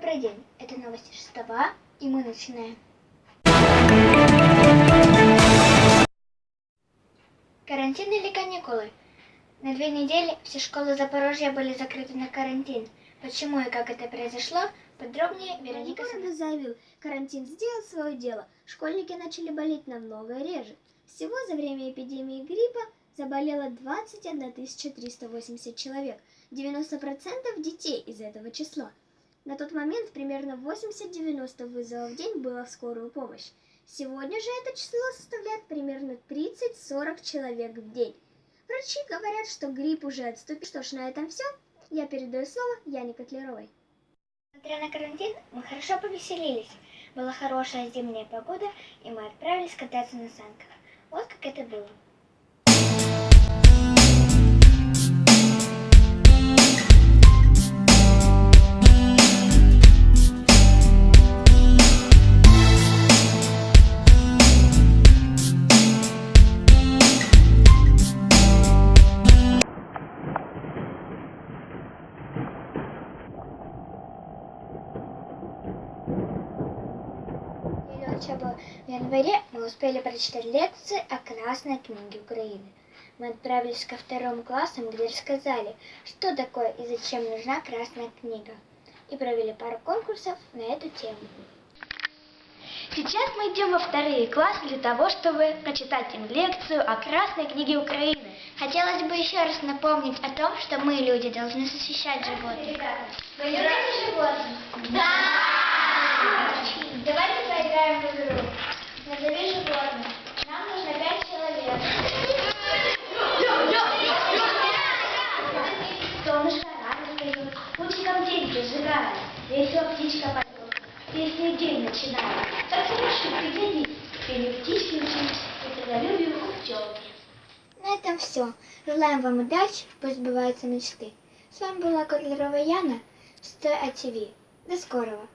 Добрый день, это новости 6 А, и мы начинаем. Карантин или каникулы? На две недели все школы Запорожья были закрыты на карантин. Почему и как это произошло, подробнее Вероника города заявил, карантин сделал свое дело. Школьники начали болеть намного реже. Всего за время эпидемии гриппа заболело 21 380 человек. 90% детей из этого числа. На тот момент примерно 80-90 вызовов в день было в скорую помощь. Сегодня же это число составляет примерно 30-40 человек в день. Врачи говорят, что грипп уже отступил. Что ж, на этом все. Я передаю слово Яне Котлеровой. Несмотря на карантин, мы хорошо повеселились. Была хорошая зимняя погода, и мы отправились кататься на санках. Вот как это было. Неделю учебы в январе мы успели прочитать лекции о Красной книге Украины. Мы отправились ко вторым классам, где рассказали, что такое и зачем нужна Красная книга. И провели пару конкурсов на эту тему. Сейчас мы идем во вторые классы для того, чтобы прочитать им лекцию о Красной книге Украины. Хотелось бы еще раз напомнить о том, что мы, люди, должны защищать животных. Вы любите животных? Да! Давайте поиграем в игру. Назови животных. Нам нужно пять человек. Солнышко рано встает, лучиком день зажигает, весело птичка поет, песня день начинает. Так хорошо, этом все. Желаем вам удачи, пусть сбываются мечты. С вами была Котлерова Яна, Стой АТВ. До скорого.